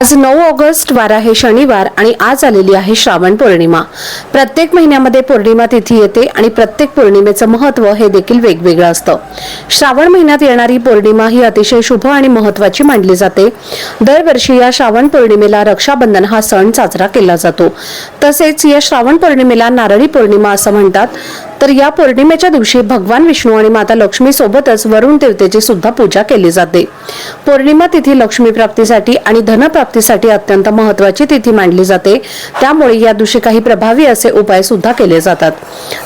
आज नऊ ऑगस्ट वार आहे शनिवार आणि आज आलेली आहे श्रावण पौर्णिमा. प्रत्येक महिन्यामध्ये पौर्णिमा तिथी येते आणि प्रत्येक पौर्णिमेचं महत्त्व हे देखील वेगवेगळं असतं. श्रावण महिन्यात येणारी पौर्णिमा ही अतिशय शुभ आणि महत्वाची मानली जाते. दरवर्षी या श्रावण पौर्णिमेला रक्षाबंधन हा सण साजरा केला जातो. तसेच या श्रावण पौर्णिमेला नारळी पौर्णिमा असं म्हणतात. तर या पौर्णिमेच्या दिवशी भगवान विष्णू आणि माता लक्ष्मी सोबतच वरुण देवतेची सुद्धा पूजा केली जाते. पौर्णिमा तिथी लक्ष्मी प्राप्तीसाठी आणि धनप्राप्तीसाठी अत्यंत महत्वाची तिथी मानली जाते. त्यामुळे या दिवशी काही प्रभावी असे उपाय सुद्धा केले जातात.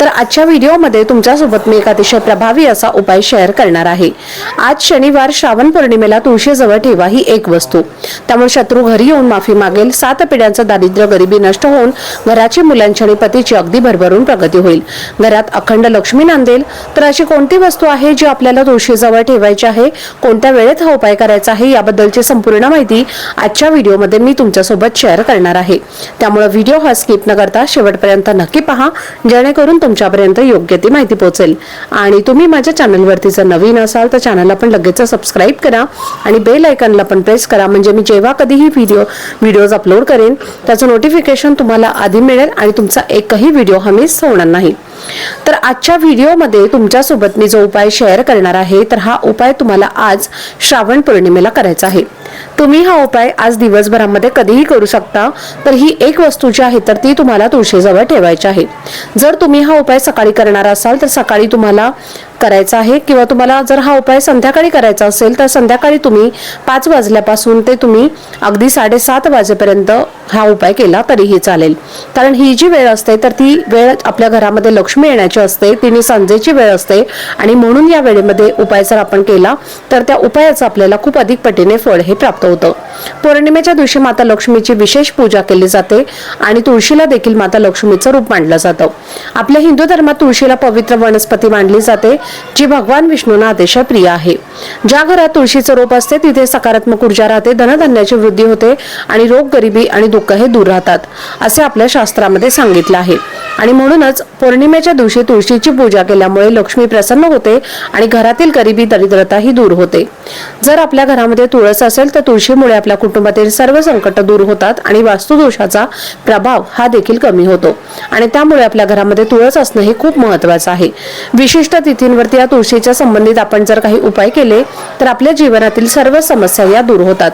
तर आजच्या व्हिडिओमध्ये तुमच्यासोबत मी एक अतिशय प्रभावी असा उपाय शेअर करणार आहे. आज शनिवार श्रावण पौर्णिमेला तुळशीजवळ ठेवा ही एक वस्तू. त्यामुळे शत्रू घरी येऊन माफी मागेल सात पिढ्यांचं दारिद्र्य गरिबी नष्ट होऊन घराची मुलांची आणि पतीची अगदी भरभरून प्रगती होईल. घरात अखंड लक्ष्मी नांदेल तर अशी कोणती वस्तू आहे जी आपल्याला तुळशीजवळ ठेवायची आहे? कोणत्या वेळेत हा उपाय करायचा आहे? याबद्दलची संपूर्ण माहिती आजच्या व्हिडिओमध्ये मी तुमच्यासोबत शेअर करणार आहे. त्यामुळे व्हिडिओ हा स्किप न करता शेवटपर्यंत नक्की पहा जेणेकरून तुमच्यापर्यंत योग्य ती माहिती पोहोचेल. आणि तुम्ही माझ्या चॅनलवरती जर नवीन असाल तर चॅनलला पण लगेच सबस्क्राईब करा आणि बेल आयकनला पण प्रेस करा. म्हणजे मी जेव्हा कधीही व्हिडिओ व्हिडिओज अपलोड करेन त्याचं नोटिफिकेशन तुम्हाला आधी मिळेल आणि तुमचा एकही व्हिडिओ हा मिस होणार नाही. तर आजच्या व्हिडिओमध्ये तुमच्यासोबत मी जो उपाय शेअर करणार आहे तर हा उपाय तुम्हाला आज श्रावण पौर्णिमेला करायचा आहे. तुम्ही हा उपाय आज दिवसभरामध्ये कधीही करू शकता तर ही एक वस्तू जी आहे तर ती तुम्हाला तुळशीजवळ ठेवायची आहे. जर तुम्ही हा उपाय सकाळी करणार असाल तर सकाळी तुम्हाला करायचा आहे किंवा तुम्हाला जर हा उपाय संध्याकाळी करायचा असेल तर संध्याकाळी तुम्ही पाच वाजल्यापासून ते तुम्ही अगदी साडेसात वाजेपर्यंत हा उपाय केला तरीही चालेल. कारण ही जी वेळ असते तर ती वेळ आपल्या घरामध्ये लक्ष्मी येण्याची असते तिने संजेची वेळ असते आणि म्हणून या वेळेमध्ये उपाय जर आपण केला तर त्या उपायाचं आपल्याला खूप अधिक पटीने फळ हे प्राप्त होतं पौर्णिमेच्या दिवशी माता लक्ष्मीची विशेष पूजा केली जाते आणि तुळशीला देखील माता लक्ष्मीचं रूप मानलं जातं. आपल्या हिंदू धर्मात तुळशीला पवित्र वनस्पती मानली जाते जी भगवान विष्णूंना अतिशय प्रिय आहे. ज्या घरात तुळशीचं रोप असते तिथे सकारात्मक ऊर्जा राहते धनधान्याची वृद्धी होते आणि रोग गरिबी आणि दुःख हे दूर राहतात असे आपल्या शास्त्रामध्ये सांगितलं आहे. आणि म्हणूनच पौर्णिमेच्या दिवशी तुळशीची पूजा केल्यामुळे लक्ष्मी प्रसन्न होते आणि घरातील गरिबी दरिद्रता ही दूर होते. जर आपल्या घरामध्ये तुळस असेल तर तुळशीमुळे आपल्या कुटुंबातील सर्व संकट दूर होतात आणि वास्तुदोषाचा प्रभाव हा देखील कमी होतो. आणि त्यामुळे आपल्या घरामध्ये तुळस असणं हे खूप महत्वाचं आहे. विशिष्ट तिथींवरती या तुळशीच्या संबंधित आपण जर काही उपाय केले तर आपल्या जीवनातील सर्व समस्या या दूर होतात.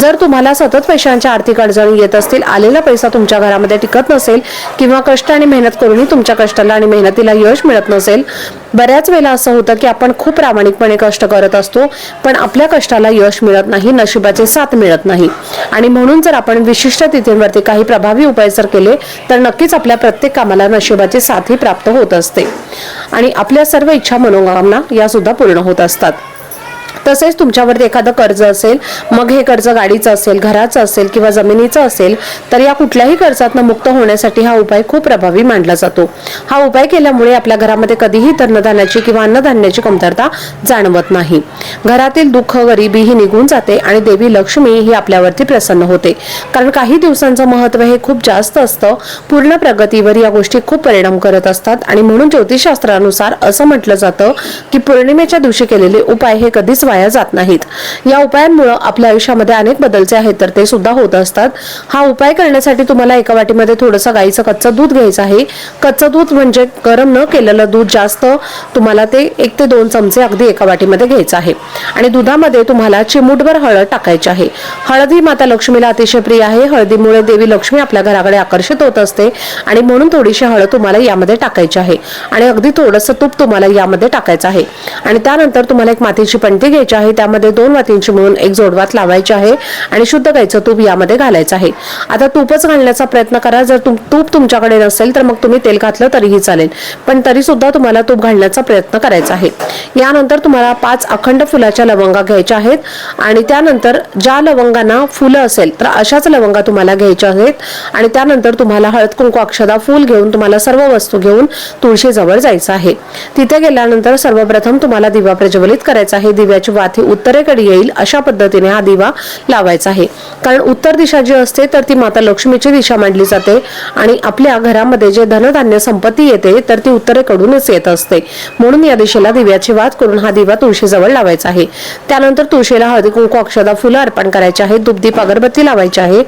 जर तुम्हाला सतत पैशांच्या आर्थिक अडचणी येत असतील आलेला पैसा तुमच्या घरामध्ये टिकत नसेल किंवा कष्ट आणि मेहनत करूनही तुमच्या कष्टाला आणि मेहनतीला यश मिळत नसेल बऱ्याच वेळेला असं होतं की आपण खूप प्रामाणिकपणे कष्ट करत असतो पण आपल्या कष्टाला यश मिळत नाही नशिबाचे साथ मिळत नाही. आणि म्हणून जर आपण विशिष्ट तिथींवरती काही प्रभावी उपाय जर केले तर नक्कीच आपल्या प्रत्येक कामाला नशिबाची साथही प्राप्त होत असते. आणि आपल्या सर्व इच्छा मनोकामना या सुद्धा पूर्ण होत असतात. तसेच तुमच्यावरती एखादं कर्ज असेल मग हे कर्ज गाडीचं असेल घराचं असेल किंवा जमिनीचं असेल तर या कुठल्याही कर्जातनं मुक्त होण्यासाठी हा उपाय खूप प्रभावी मानला जातो. हा उपाय केल्यामुळे आपल्या घरामध्ये कधीही अन्नधान्याची किंवा अन्नधान्याची कमतरता जाणवत नाही. घरातील दुःख गरिबी ही निघून जाते आणि देवी लक्ष्मी ही आपल्यावरती प्रसन्न होते. कारण काही दिवसांचं महत्त्व हे खूप जास्त असतं. पूर्ण प्रगतीवर या गोष्टी खूप परिणाम करत असतात आणि म्हणून ज्योतिषशास्त्रानुसार असं म्हटलं जातं की पौर्णिमेच्या दिवशी केलेले उपाय हे कधीच वाया जात नाहीत. या उपायांमुळे आपल्या आयुष्यामध्ये अनेक बदलचे आहेत तर ते सुद्धा होत असतात. हा उपाय करण्यासाठी तुम्हाला एका वाटीमध्ये थोडंसं गाईचं कच्चं दूध घ्यायचं आहे. कच्चं दूध म्हणजे गरम न केलेलं दूध जास्त तुम्हाला ते एक ते दोन चमचे अगदी एका वाटीमध्ये घ्यायचं आहे. आणि दुधामध्ये तुम्हाला चिमूटभर हळद टाकायची आहे. हळद ही माता लक्ष्मीला अतिशय प्रिय आहे. हळदीमुळे देवी लक्ष्मी आपल्या घराकडे आकर्षित होत असते आणि म्हणून थोडीशी हळद तुम्हाला यामध्ये टाकायची आहे. आणि अगदी थोडंसं तूप तुम्हाला यामध्ये टाकायचं आहे. आणि त्यानंतर तुम्हाला एक मातीची पणती घ्यायची घ्यायचे आहे त्यामध्ये दोन वातींची मिळून एक जोडवात लावायची आहे आणि शुद्ध गायचं तूप यामध्ये घालायचं आहे. आता तूपच घालण्याचा प्रयत्न करा. जर तुम तूप तुमच्याकडे नसेल तर मग तुम्ही तेल घातलं तरीही चालेल. पण तरी सुद्धा तुम्हाला तूप घालण्याचा प्रयत्न करायचा आहे. यानंतर तुम्हाला पाच अखंड फुलाच्या लवंगा घ्यायच्या आहेत आणि त्यानंतर ज्या लवंगांना फुलं असेल तर अशाच लवंगा तुम्हाला घ्यायच्या आहेत आणि त्यानंतर तुम्हाला हळद कुंकू अक्षदा फुल घेऊन तुम्हाला सर्व वस्तू घेऊन तुळशीजवळ जायचं आहे. तिथे गेल्यानंतर सर्वप्रथम तुम्हाला दिवा प्रज्वलित करायचा आहे. दिव्याची वाती उत्तरेकडे येईल अशा पद्धतीने हा दिवा लावायचा आहे. कारण उत्तर दिशा जी असते तर ती माता लक्ष्मीची दिशा मांडली जाते आणि आपल्या घरामध्ये जे धनधान्य संपत्ती येते तर ती उत्तरेकडूनच येत असते. म्हणून या दिशेला दिव्याची वात करून हा दिवा तुळशीजवळ लावायचा आहे. त्यानंतर तुळशीला हळदी कुंकू अक्षदा फुलं अर्पण करायचे आहे दुपदीप अगरबत्ती लावायची आहे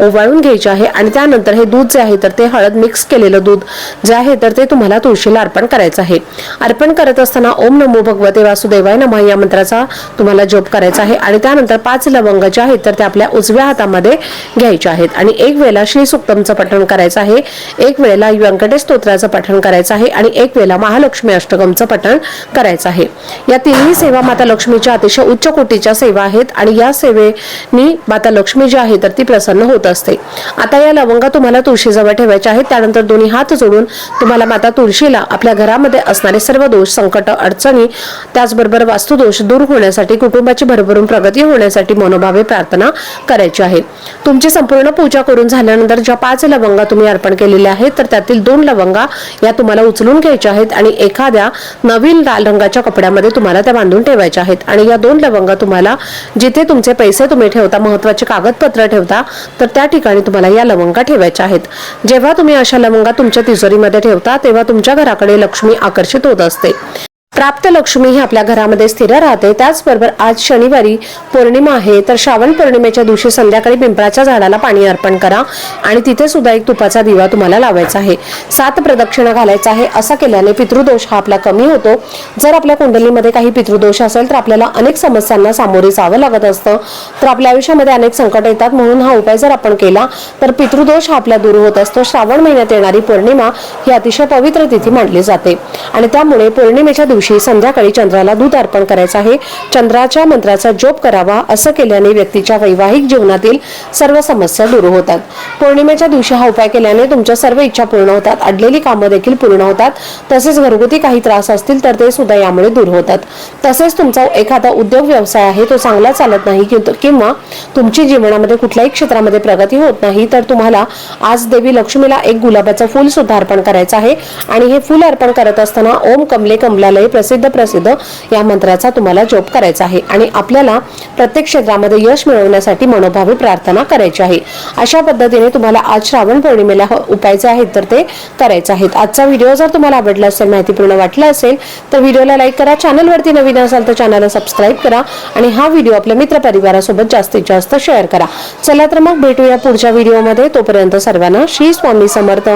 ओवाळून घ्यायचे आहे आणि त्यानंतर हे दूध जे आहे तर ते हळद मिक्स केलेलं दूध जे आहे तर ते तुम्हाला तुळशीला अर्पण करायचं आहे. अर्पण करत असताना ओम नमो भगवते वासुदेवाय नमः या मंत्राचा तुम्हाला जप करायचा आहे. आणि त्यानंतर पाच लवंग जे आहेत तर ते आपल्या उजव्या हातामध्ये घ्यायचे आहेत. आणि एक वेळेला श्री सुक्तमचं पठण करायचं आहे. एक वेळेला व्यंकटेश स्तोत्राचं पठण करायचं आहे. आणि एक वेळेला महालक्ष्मी अष्टकमचं पठण करायचं आहे. या तिन्ही सेवा माता लक्ष्मीच्या अतिशय उच्च कोटीच्या सेवा आहेत. आणि या सेवेनी माता लक्ष्मी जी आहे तर ती प्रसन्न होत असते. आता या लवंगा तुम्हाला तुळशीजवळ ठेवायच्या आहेत. त्यानंतर दोन्ही हात जोडून तुम्हाला माता तुळशीला आपल्या घरामध्ये असणारे सर्व दोष संकट अडचणी त्याचबरोबर वास्तुदोष दूर होण्यासाठी कुटुंबाची भरभरून प्रगती होण्यासाठी मनोभावे प्रार्थना करायची आहे. तुमची संपूर्ण पूजा करून झाल्यानंतर ज्या पाच लवंगा तुम्ही अर्पण केलेल्या आहेत तर त्यातील दोन लवंगा या तुम्हाला उचलून घ्यायच्या आहेत आणि एखाद्या नवीन लाल रंगाच्या कपड्यामध्ये तुम्हाला त्या बांधून ठेवायच्या आहेत. आणि या दोन लवंगा तुम्हाला जिथे तुमचे पैसे तुम्ही ठेवता महत्त्वाचे कागदपत्र ठेवता तर त्या ठिकाणी तुम्हाला या लवंगा ठेवायच्या आहेत. जेव्हा तुम्ही अशा लवंगा तुमच्या तिजोरीमध्ये ठेवता तेव्हा तुमच्या घराकडे लक्ष्मी आकर्षित होत असते. प्राप्त लक्ष्मी ही आपल्या घरामध्ये स्थिर राहते. त्याचबरोबर आज शनिवारी पौर्णिमा आहे तर श्रावण पौर्णिमेच्या दिवशी संध्याकाळी पिंपळाच्या झाडाला पाणी अर्पण करा आणि तिथे सुद्धा एक तुपाचा दिवा तुम्हाला लावायचा आहे. सात प्रदक्षिणा घालायचा आहे असा केल्याने पितृदोष हा आपला कमी होतो. जर आपल्या कुंडलीमध्ये काही पितृदोष असेल तर आपल्याला अनेक समस्यांना सामोरे जावं लागत असतं. तर आपल्या आयुष्यामध्ये अनेक संकट येतात म्हणून हा उपाय जर आपण केला तर पितृदोष हा आपला दूर होत असतो. श्रावण महिन्यात येणारी पौर्णिमा ही अतिशय पवित्र तिथी मानली जाते. आणि त्यामुळे पौर्णिमेच्या दिवशी दिवशी संध्याकाळी चंद्राला दूध अर्पण करायचं आहे. चंद्राच्या मंत्राचा जोप करावा असं केल्याने व्यक्तीच्या वैवाहिक जीवनातील सर्व समस्या दूर होतात. पौर्णिमेच्या दिवशी हा उपाय केल्याने तुमच्या सर्व इच्छा पूर्ण होतात. अडलेली कामं देखील पूर्ण होतात. तसेच घरगुती काही त्रास असतील तर ते सुद्धा यामुळे दूर होतात. तसेच तुमचा एखादा उद्योग व्यवसाय आहे तो चांगला चालत नाही किंवा तुमची जीवनामध्ये कुठल्याही क्षेत्रामध्ये प्रगती होत नाही तर तुम्हाला आज देवी लक्ष्मीला एक गुलाबाचं फूल सुद्धा अर्पण करायचं आहे. आणि हे फुल अर्पण करत असताना ओम कमले कमलालय प्रसिद्ध प्रसिद्ध या मंत्राचा तुम्हाला जप करायचा आहे आणि आपल्याला प्रत्येक क्षेत्रामध्ये यश मिळवण्यासाठी मनोभावी प्रार्थना करायची आहे. अशा पद्धतीने तुम्हाला आज श्रावण पौर्णिमेला उपायचे आहेत तर ते करायचे आहेत. आजचा व्हिडिओ जर तुम्हाला आवडला असेल माहितीपूर्ण वाटला असेल तर व्हिडिओला लाईक करा चॅनलवरती नवीन असाल तर चॅनलला सबस्क्राईब करा आणि हा व्हिडिओ आपल्या मित्र परिवारासोबत जास्तीत जास्त शेअर करा. चला तर मग भेटूया पुढच्या व्हिडिओमध्ये. तोपर्यंत सर्वांना श्री स्वामी समर्थ.